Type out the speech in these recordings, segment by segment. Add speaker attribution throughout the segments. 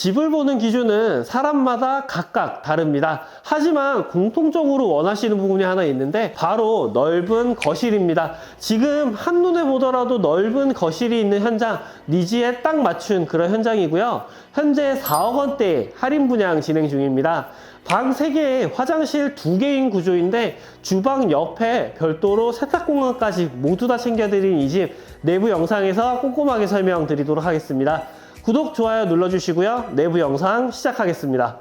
Speaker 1: 집을 보는 기준은 사람마다 각각 다릅니다. 하지만 공통적으로 원하시는 부분이 하나 있는데 바로 넓은 거실입니다. 지금 한눈에 보더라도 넓은 거실이 있는 현장 니즈에 딱 맞춘 그런 현장이고요. 현재 4억 원대 할인 분양 진행 중입니다. 방 3개에 화장실 2개인 구조인데 주방 옆에 별도로 세탁 공간까지 모두 다 챙겨드린 이 집 내부 영상에서 꼼꼼하게 설명드리도록 하겠습니다. 구독, 좋아요 눌러주시고요. 내부 영상 시작하겠습니다.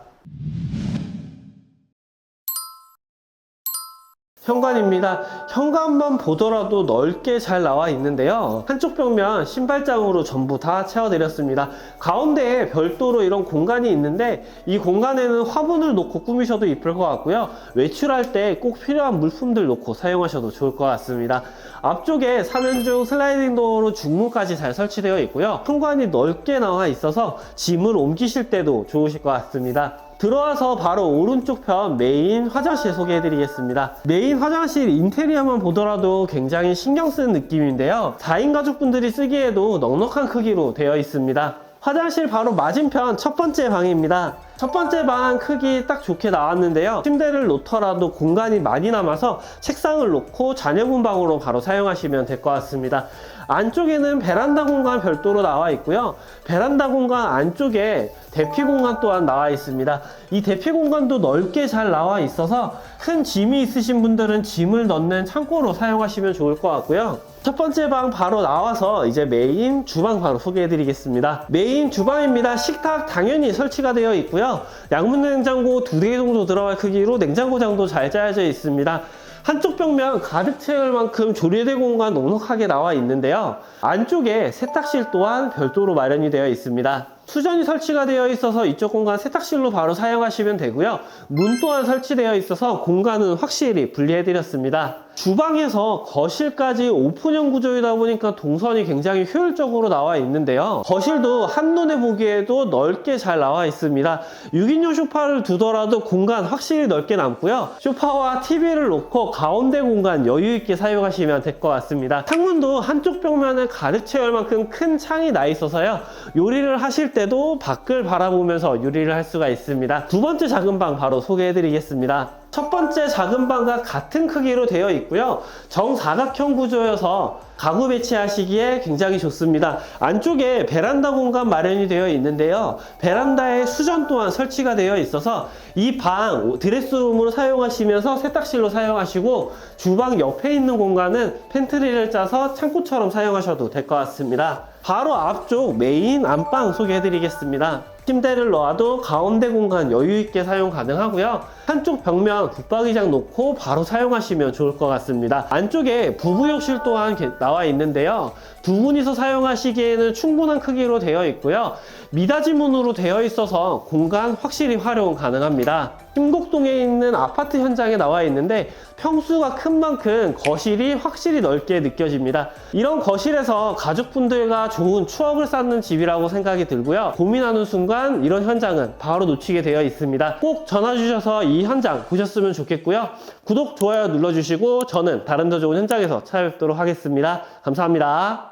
Speaker 1: 현관입니다. 현관만 보더라도 넓게 잘 나와 있는데요. 한쪽 벽면 신발장으로 전부 다 채워드렸습니다. 가운데에 별도로 이런 공간이 있는데 이 공간에는 화분을 놓고 꾸미셔도 이쁠 것 같고요. 외출할 때 꼭 필요한 물품들 놓고 사용하셔도 좋을 것 같습니다. 앞쪽에 3연중 슬라이딩 도어로 중문까지 잘 설치되어 있고요. 현관이 넓게 나와 있어서 짐을 옮기실 때도 좋으실 것 같습니다. 들어와서 바로 오른쪽 편 메인 화장실 소개해 드리겠습니다. 메인 화장실 인테리어만 보더라도 굉장히 신경 쓰는 느낌인데요. 4인 가족분들이 쓰기에도 넉넉한 크기로 되어 있습니다. 화장실 바로 맞은편 첫 번째 방입니다. 첫 번째 방 크기 딱 좋게 나왔는데요. 침대를 놓더라도 공간이 많이 남아서 책상을 놓고 자녀분 방으로 바로 사용하시면 될 것 같습니다. 안쪽에는 베란다 공간 별도로 나와 있고요. 베란다 공간 안쪽에 대피 공간 또한 나와 있습니다. 이 대피 공간도 넓게 잘 나와 있어서 큰 짐이 있으신 분들은 짐을 넣는 창고로 사용하시면 좋을 것 같고요. 첫 번째 방 바로 나와서 이제 메인 주방 바로 소개해 드리겠습니다. 메인 주방입니다. 식탁 당연히 설치가 되어 있고요. 양문 냉장고 두 개 정도 들어갈 크기로 냉장고장도 잘 짜여져 있습니다. 한쪽 벽면 가득 채울 만큼 조리대 공간 넉넉하게 나와 있는데요. 안쪽에 세탁실 또한 별도로 마련이 되어 있습니다. 수전이 설치가 되어 있어서 이쪽 공간 세탁실로 바로 사용하시면 되고요. 문 또한 설치되어 있어서 공간은 확실히 분리해 드렸습니다. 주방에서 거실까지 오픈형 구조이다 보니까 동선이 굉장히 효율적으로 나와 있는데요. 거실도 한눈에 보기에도 넓게 잘 나와 있습니다. 6인용 소파를 두더라도 공간 확실히 넓게 남고요. 소파와 TV를 놓고 가운데 공간 여유 있게 사용하시면 될 것 같습니다. 창문도 한쪽 벽면을 가득 채울 만큼 큰 창이 나 있어서요. 요리를 하실 때도 밖을 바라보면서 요리를 할 수가 있습니다. 두 번째 작은 방 바로 소개해 드리겠습니다. 첫 번째 작은 방과 같은 크기로 되어 있고요. 정사각형 구조여서 가구 배치하시기에 굉장히 좋습니다. 안쪽에 베란다 공간 마련이 되어 있는데요. 베란다에 수전 또한 설치가 되어 있어서 이 방 드레스룸으로 사용하시면서 세탁실로 사용하시고 주방 옆에 있는 공간은 팬트리를 짜서 창고처럼 사용하셔도 될 것 같습니다. 바로 앞쪽 메인 안방 소개해 드리겠습니다. 침대를 넣어도 가운데 공간 여유 있게 사용 가능하고요. 한쪽 벽면 붙박이장 놓고 바로 사용하시면 좋을 것 같습니다. 안쪽에 부부욕실 또한 게- 나와 있는데요. 두 분이서 사용하시기에는 충분한 크기로 되어 있고요. 미닫이 문으로 되어 있어서 공간 확실히 활용 가능합니다. 신곡동에 있는 아파트 현장에 나와 있는데 평수가 큰 만큼 거실이 확실히 넓게 느껴집니다. 이런 거실에서 가족분들과 좋은 추억을 쌓는 집이라고 생각이 들고요. 고민하는 순간 이런 현장은 바로 놓치게 되어 있습니다. 꼭 전화 주셔서 이 현장 보셨으면 좋겠고요. 구독, 좋아요 눌러주시고 저는 다른 더 좋은 현장에서 찾아뵙도록 하겠습니다. 감사합니다.